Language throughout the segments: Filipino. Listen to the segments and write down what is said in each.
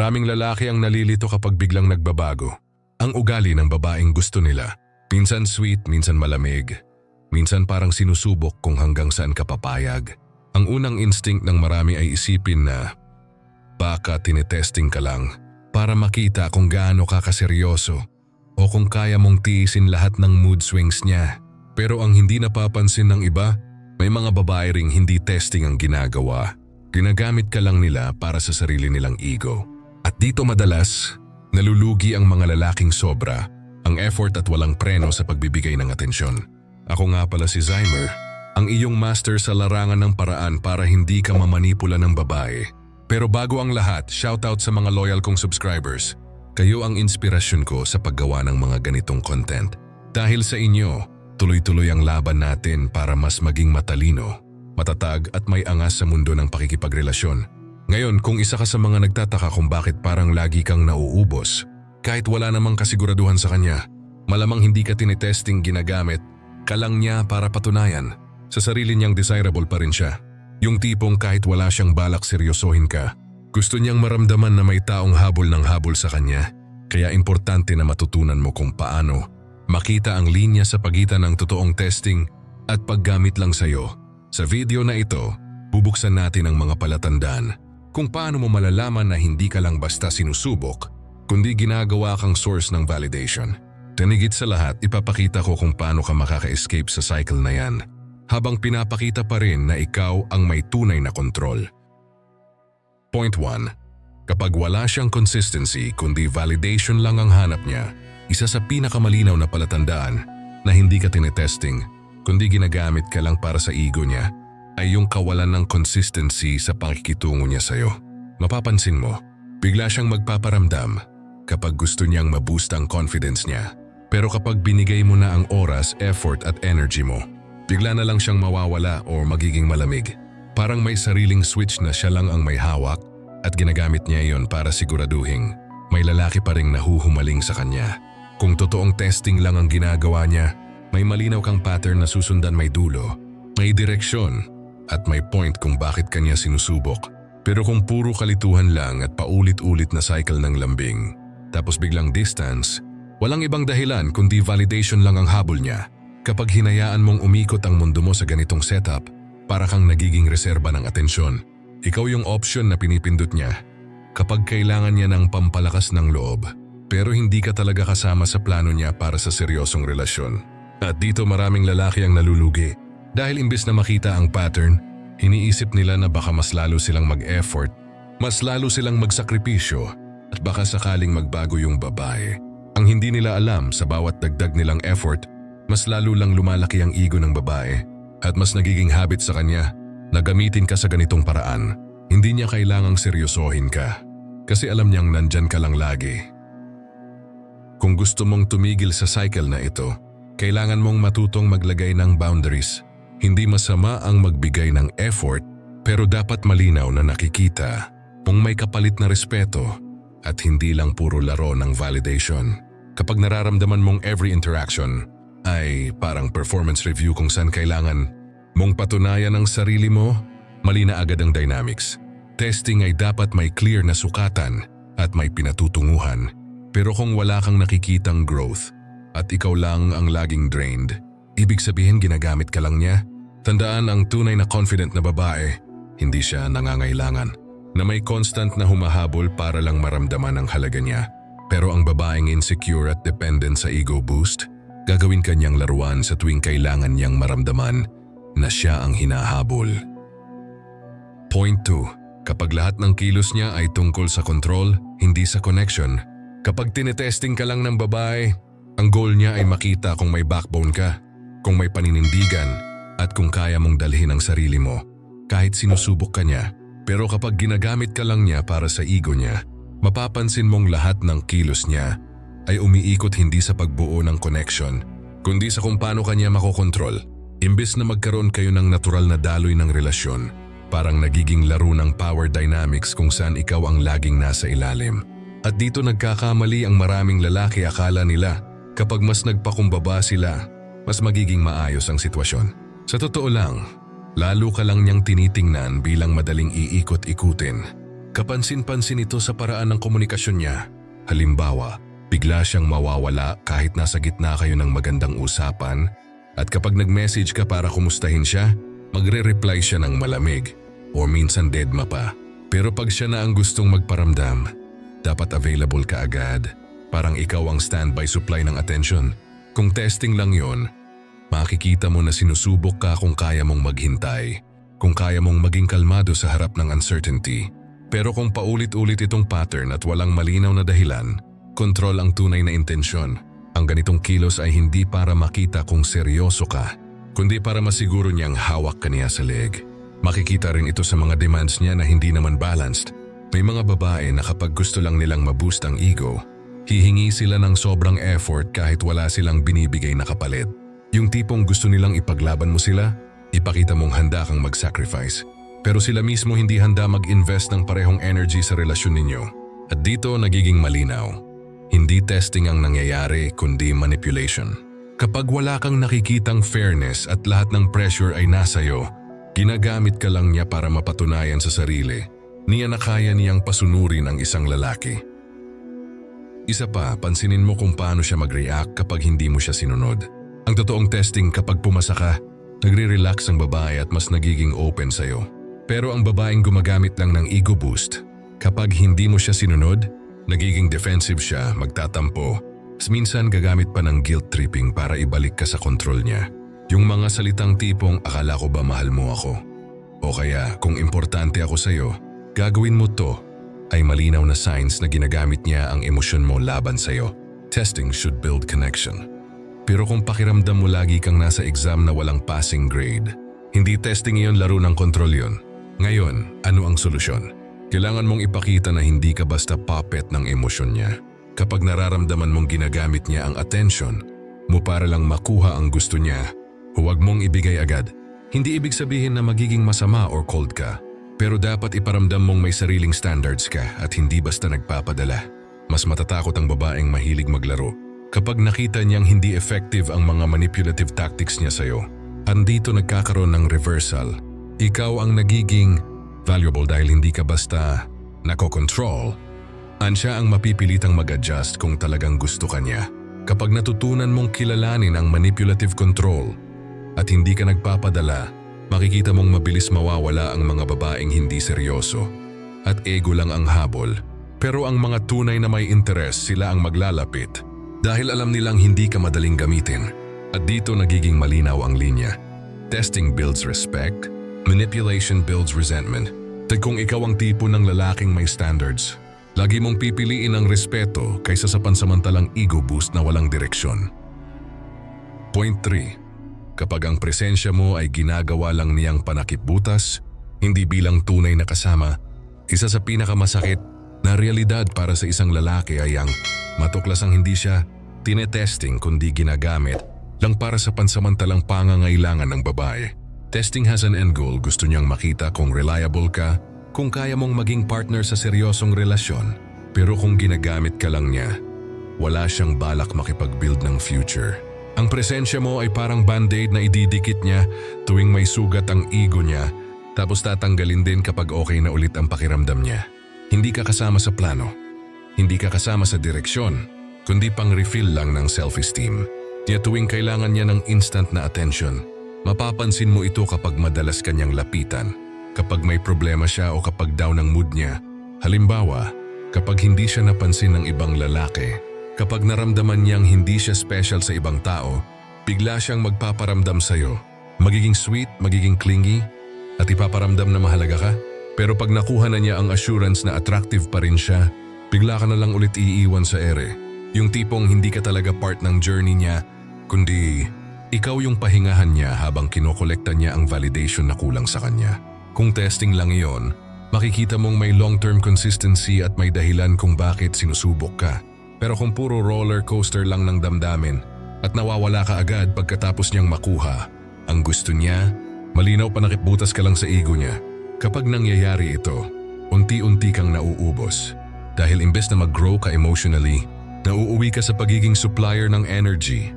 Maraming lalaki ang nalilito kapag biglang nagbabago. Ang ugali ng babaeng gusto nila. Minsan sweet, minsan malamig. Minsan parang sinusubok kung hanggang saan ka papayag. Ang unang instinct ng marami ay isipin na baka tinetesting ka lang para makita kung gaano ka kaseryoso o kung kaya mong tiisin lahat ng mood swings niya. Pero ang hindi napapansin ng iba, may mga babae ring hindi testing ang ginagawa. Ginagamit ka lang nila para sa sarili nilang ego. At dito madalas, nalulugi ang mga lalaking sobra, ang effort at walang preno sa pagbibigay ng atensyon. Ako nga pala si Zymer, ang iyong master sa larangan ng paraan para hindi ka mamanipula ng babae. Pero bago ang lahat, shoutout sa mga loyal kong subscribers. Kayo ang inspirasyon ko sa paggawa ng mga ganitong content. Dahil sa inyo, tuloy-tuloy ang laban natin para mas maging matalino, matatag at may angas sa mundo ng pakikipagrelasyon. Ngayon, kung isa ka sa mga nagtataka kung bakit parang lagi kang nauubos, kahit wala namang kasiguraduhan sa kanya, malamang hindi ka tinetesting ginagamit, kalang niya para patunayan. Sa sarili niyang desirable pa rin siya. Yung tipong kahit wala siyang balak seryosohin ka, gusto niyang maramdaman na may taong habol ng habol sa kanya. Kaya importante na matutunan mo kung paano makita ang linya sa pagitan ng totoong testing at paggamit lang sa'yo. Sa video na ito, bubuksan natin ang mga palatandaan kung paano mo malalaman na hindi ka lang basta sinusubok, kundi ginagawa kang source ng validation. Tinigit sa lahat, ipapakita ko kung paano ka makaka-escape sa cycle na yan habang pinapakita pa rin na ikaw ang may tunay na kontrol. Point 1. Kapag wala siyang consistency kundi validation lang ang hanap niya, isa sa pinakamalinaw na palatandaan na hindi ka tinetesting kundi ginagamit ka lang para sa ego niya ay yung kawalan ng consistency sa pakikitungo niya sa'yo. Mapapansin mo, bigla siyang magpaparamdam kapag gusto niyang maboost ang confidence niya. Pero kapag binigay mo na ang oras, effort at energy mo, bigla na lang siyang mawawala o magiging malamig. Parang may sariling switch na siya lang ang may hawak at ginagamit niya yon para siguraduhin may lalaki pa ring nahuhumaling sa kanya. Kung totoong testing lang ang ginagawa niya, may malinaw kang pattern na susundan may dulo, may direksyon, at may point kung bakit kanya sinusubok. Pero kung puro kalituhan lang at paulit-ulit na cycle ng lambing, tapos biglang distance, walang ibang dahilan kundi validation lang ang habol niya. Kapag hinayaan mong umikot ang mundo mo sa ganitong setup, para kang nagiging reserba ng atensyon. Ikaw yung option na pinipindot niya kapag kailangan niya ng pampalakas ng loob, pero hindi ka talaga kasama sa plano niya para sa seryosong relasyon. At dito maraming lalaki ang nalulugi dahil imbes na makita ang pattern, iniisip nila na baka mas lalo silang mag-effort, mas lalo silang magsakripisyo at baka sakaling magbago yung babae. Ang hindi nila alam sa bawat dagdag nilang effort, mas lalo lang lumalaki ang ego ng babae at mas nagiging habit sa kanya na gamitin ka sa ganitong paraan. Hindi niya kailangang seryosohin ka kasi alam niyang nandyan ka lang lagi. Kung gusto mong tumigil sa cycle na ito, kailangan mong matutong maglagay ng boundaries. Hindi masama ang magbigay ng effort pero dapat malinaw na nakikita kung may kapalit na respeto at hindi lang puro laro ng validation. Kapag nararamdaman mong every interaction ay parang performance review kung saan kailangan mong patunayan ang sarili mo, mali na agad ang dynamics. Testing ay dapat may clear na sukatan at may pinatutunguhan. Pero kung wala kang nakikitang growth at ikaw lang ang laging drained, ibig sabihin ginagamit ka lang niya. Tandaan ang tunay na confident na babae, hindi siya nangangailangan. Na may constant na humahabol para lang maramdaman ang halaga niya. Pero ang babaeng insecure at dependent sa ego boost, gagawin kanyang laruan sa tuwing kailangan niyang maramdaman na siya ang hinahabol. Point 2. Kapag lahat ng kilos niya ay tungkol sa control, hindi sa connection. Kapag tinetesting ka lang ng babae, ang goal niya ay makita kung may backbone ka, kung may paninindigan, at kung kaya mong dalhin ang sarili mo. Kahit sinusubok ka niya, pero kapag ginagamit ka lang niya para sa ego niya, mapapansin mong lahat ng kilos niya ay umiikot hindi sa pagbuo ng connection, kundi sa kung paano kanya makokontrol. Imbes na magkaroon kayo ng natural na daloy ng relasyon, parang nagiging laro ng power dynamics kung saan ikaw ang laging nasa ilalim. At dito nagkakamali ang maraming lalaki akala nila kapag mas nagpakumbaba sila, mas magiging maayos ang sitwasyon. Sa totoo lang, lalo ka lang niyang tinitingnan bilang madaling iikot-ikutin. Kapansin-pansin ito sa paraan ng komunikasyon niya. Halimbawa, bigla siyang mawawala kahit nasa gitna kayo ng magandang usapan at kapag nag-message ka para kumustahin siya, magre-reply siya ng malamig o minsan deadma pa. Pero pag siya na ang gustong magparamdam, dapat available ka agad. Parang ikaw ang standby supply ng attention. Kung testing lang yon, makikita mo na sinusubok ka kung kaya mong maghintay, kung kaya mong maging kalmado sa harap ng uncertainty. Pero kung paulit-ulit itong pattern at walang malinaw na dahilan, kontrol ang tunay na intensyon. Ang ganitong kilos ay hindi para makita kung seryoso ka, kundi para masiguro niyang hawak ka niya sa leg. Makikita rin ito sa mga demands niya na hindi naman balanced. May mga babae na kapag gusto lang nilang maboost ang ego, hihingi sila ng sobrang effort kahit wala silang binibigay na kapalit. Yung tipong gusto nilang ipaglaban mo sila, ipakita mong handa kang mag-sacrifice. Pero sila mismo hindi handa mag-invest ng parehong energy sa relasyon ninyo. At dito nagiging malinaw. Hindi testing ang nangyayari kundi manipulation. Kapag wala kang nakikitang fairness at lahat ng pressure ay nasa'yo, ginagamit ka lang niya para mapatunayan sa sarili niya na kaya niyang pasunurin ang isang lalaki. Isa pa, pansinin mo kung paano siya mag-react kapag hindi mo siya sinunod. Ang totoong testing kapag pumasa ka, nagre-relax ang babae at mas nagiging open sa'yo. Pero ang babaeng gumagamit lang ng ego boost, kapag hindi mo siya sinunod, nagiging defensive siya, magtatampo, Tapos minsan gagamit pa ng guilt tripping para ibalik ka sa kontrol niya. Yung mga salitang tipong akala ko ba mahal mo ako? O kaya kung importante ako sa'yo, gagawin mo to ay malinaw na signs na ginagamit niya ang emosyon mo laban sa'yo. Testing should build connection. Pero kung pakiramdam mo lagi kang nasa exam na walang passing grade, hindi testing iyon laro ng kontrol yun. Ngayon, ano ang solusyon? Kailangan mong ipakita na hindi ka basta puppet ng emosyon niya. Kapag nararamdaman mong ginagamit niya ang attention mo para lang makuha ang gusto niya, huwag mong ibigay agad. Hindi ibig sabihin na magiging masama or cold ka, pero dapat iparamdam mong may sariling standards ka at hindi basta nagpapadala. Mas matatakot ang babaeng mahilig maglaro kapag nakita niyang hindi effective ang mga manipulative tactics niya sa'yo. Andito nagkakaroon ng reversal. Ikaw ang nagiging valuable dahil hindi ka basta nakokontrol. Ansya ang mapipilitang mag-adjust kung talagang gusto ka niya. Kapag natutunan mong kilalanin ang manipulative control at hindi ka nagpapadala, makikita mong mabilis mawawala ang mga babaeng hindi seryoso at ego lang ang habol. Pero ang mga tunay na may interes sila ang maglalapit dahil alam nilang hindi ka madaling gamitin. At dito nagiging malinaw ang linya. Testing builds respect, manipulation builds resentment. At kung ikaw ang tipo ng lalaking may standards, lagi mong pipiliin ang respeto kaysa sa pansamantalang ego boost na walang direksyon. Point 3. Kapag ang presensya mo ay ginagawa lang niyang panakip-butas, hindi bilang tunay na kasama, isa sa pinakamasakit na realidad para sa isang lalaki ay ang matuklas ang hindi siya tinetesting kundi ginagamit lang para sa pansamantalang pangangailangan ng babae. Testing has an end goal, gusto niyang makita kung reliable ka, kung kaya mong maging partner sa seryosong relasyon. Pero kung ginagamit ka lang niya, wala siyang balak makipag-build ng future. Ang presensya mo ay parang band-aid na ididikit niya tuwing may sugat ang ego niya tapos tatanggalin din kapag okay na ulit ang pakiramdam niya. Hindi ka kasama sa plano. Hindi ka kasama sa direksyon, kundi pang refill lang ng self-esteem. Kaya tuwing kailangan niya ng instant na attention, mapapansin mo ito kapag madalas kanyang lapitan, kapag may problema siya o kapag down ang mood niya. Halimbawa, kapag hindi siya napansin ng ibang lalaki, kapag naramdaman niyang hindi siya special sa ibang tao, bigla siyang magpaparamdam sa'yo. Magiging sweet, magiging clingy, at ipaparamdam na mahalaga ka. Pero pag nakuha na niya ang assurance na attractive pa rin siya, bigla ka na lang ulit iiwan sa ere. Yung tipong hindi ka talaga part ng journey niya, kundi ikaw yung pahingahan niya habang kinokolekta niya ang validation na kulang sa kanya. Kung testing lang iyon, makikita mong may long-term consistency at may dahilan kung bakit sinusubok ka. Pero kung puro roller coaster lang ng damdamin at nawawala ka agad pagkatapos niyang makuha, ang gusto niya, malinaw pa nakipbutas ka lang sa ego niya. Kapag nangyayari ito, unti-unti kang nauubos. Dahil imbes na mag-grow ka emotionally, nauuwi ka sa pagiging supplier ng energy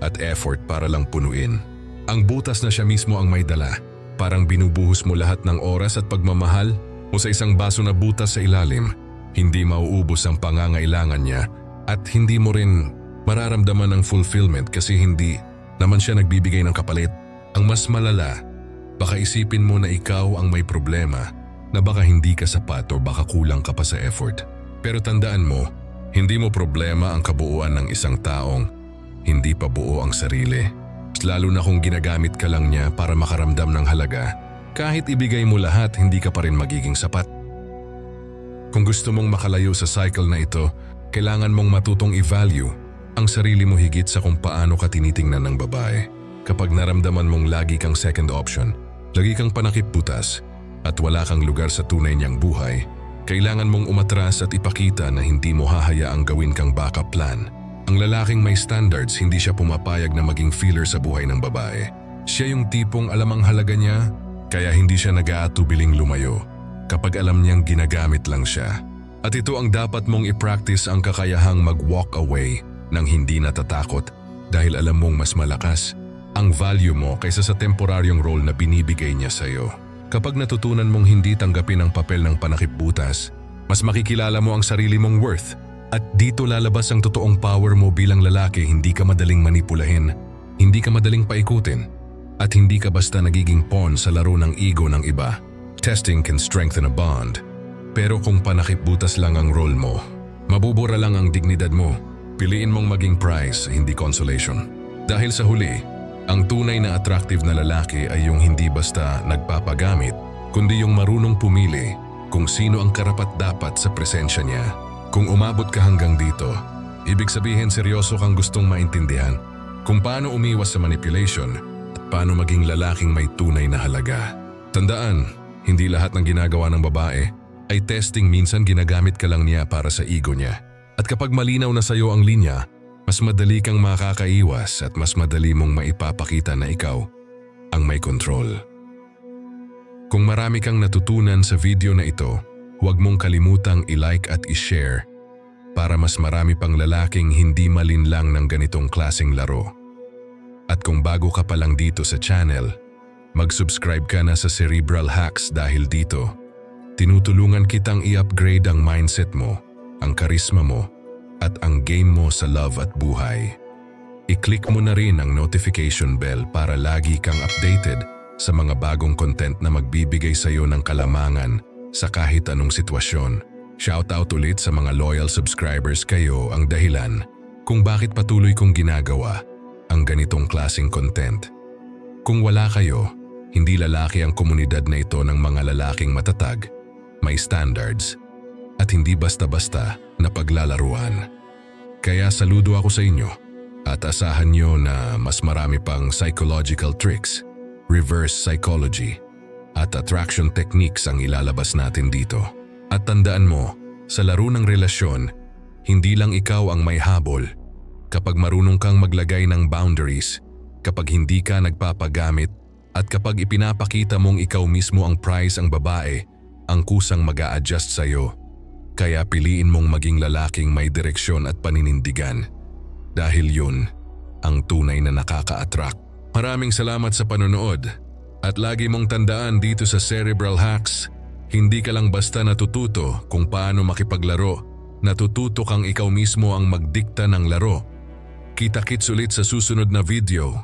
at effort para lang punuin. Ang butas na siya mismo ang may dala. Parang binubuhos mo lahat ng oras at pagmamahal o sa isang baso na butas sa ilalim, hindi mauubos ang pangangailangan niya at hindi mo rin mararamdaman ang fulfillment kasi hindi naman siya nagbibigay ng kapalit. Ang mas malala, baka isipin mo na ikaw ang may problema na baka hindi ka sapat o baka kulang ka pa sa effort. Pero tandaan mo, hindi mo problema ang kabuuan ng isang taong hindi pa buo ang sarili. Lalo na kung ginagamit ka lang niya para makaramdam ng halaga. Kahit ibigay mo lahat, hindi ka pa rin magiging sapat. Kung gusto mong makalayo sa cycle na ito, kailangan mong matutong i-value ang sarili mo higit sa kung paano ka tinitingnan ng babae. Kapag naramdaman mong lagi kang second option, lagi kang panakip butas, at wala kang lugar sa tunay niyang buhay, kailangan mong umatras at ipakita na hindi mo hahayaang gawin kang backup plan. Ang lalaking may standards, hindi siya pumapayag na maging filler sa buhay ng babae. Siya yung tipong alam ang halaga niya, kaya hindi siya nag-aatubiling lumayo kapag alam niyang ginagamit lang siya. At ito ang dapat mong i-practice ang kakayahang mag-walk away nang hindi natatakot dahil alam mong mas malakas ang value mo kaysa sa temporaryong role na binibigay niya sa'yo. Kapag natutunan mong hindi tanggapin ang papel ng panakip butas, mas makikilala mo ang sarili mong worth at dito lalabas ang totoong power mo bilang lalaki hindi ka madaling manipulahin, hindi ka madaling paikutin, at hindi ka basta nagiging pawn sa laro ng ego ng iba. Testing can strengthen a bond. Pero kung panakip butas lang ang role mo, mabubura lang ang dignidad mo. Piliin mong maging prize, hindi consolation. Dahil sa huli, ang tunay na attractive na lalaki ay yung hindi basta nagpapagamit, kundi yung marunong pumili kung sino ang karapat-dapat sa presensya niya. Kung umabot ka hanggang dito, ibig sabihin seryoso kang gustong maintindihan kung paano umiwas sa manipulation at paano maging lalaking may tunay na halaga. Tandaan, hindi lahat ng ginagawa ng babae ay testing minsan ginagamit ka lang niya para sa ego niya. At kapag malinaw na sa'yo ang linya, mas madali kang makakaiwas at mas madali mong maipapakita na ikaw ang may control. Kung marami kang natutunan sa video na ito, huwag mong kalimutang i-like at i-share para mas marami pang lalaking hindi malinlang ng ganitong klasing laro. At kung bago ka pa lang dito sa channel, mag-subscribe ka na sa Cerebral Hacks dahil dito, tinutulungan kitang i-upgrade ang mindset mo, ang karisma mo, at ang game mo sa love at buhay. I-click mo na rin ang notification bell para lagi kang updated sa mga bagong content na magbibigay sa iyo ng kalamangan sa kahit anong sitwasyon. Shoutout ulit sa mga loyal subscribers kayo ang dahilan kung bakit patuloy kong ginagawa ang ganitong klasing content. Kung wala kayo, hindi lalaki ang komunidad na ito ng mga lalaking matatag, may standards, at hindi basta-basta na paglalaruan. Kaya saludo ako sa inyo at asahan nyo na mas marami pang psychological tricks, reverse psychology, at attraction techniques ang ilalabas natin dito. At tandaan mo, sa laro ng relasyon, hindi lang ikaw ang may habol. Kapag marunong kang maglagay ng boundaries, kapag hindi ka nagpapagamit, at kapag ipinapakita mong ikaw mismo ang prize ang babae, ang kusang mag adjust sa'yo. Kaya piliin mong maging lalaking may direksyon at paninindigan. Dahil yun, ang tunay na nakaka-attract. Maraming salamat sa panonood. At lagi mong tandaan dito sa Cerebral Hacks, hindi ka lang basta natututo kung paano makipaglaro, natututo kang ikaw mismo ang magdikta ng laro. Kita-kits ulit sa susunod na video.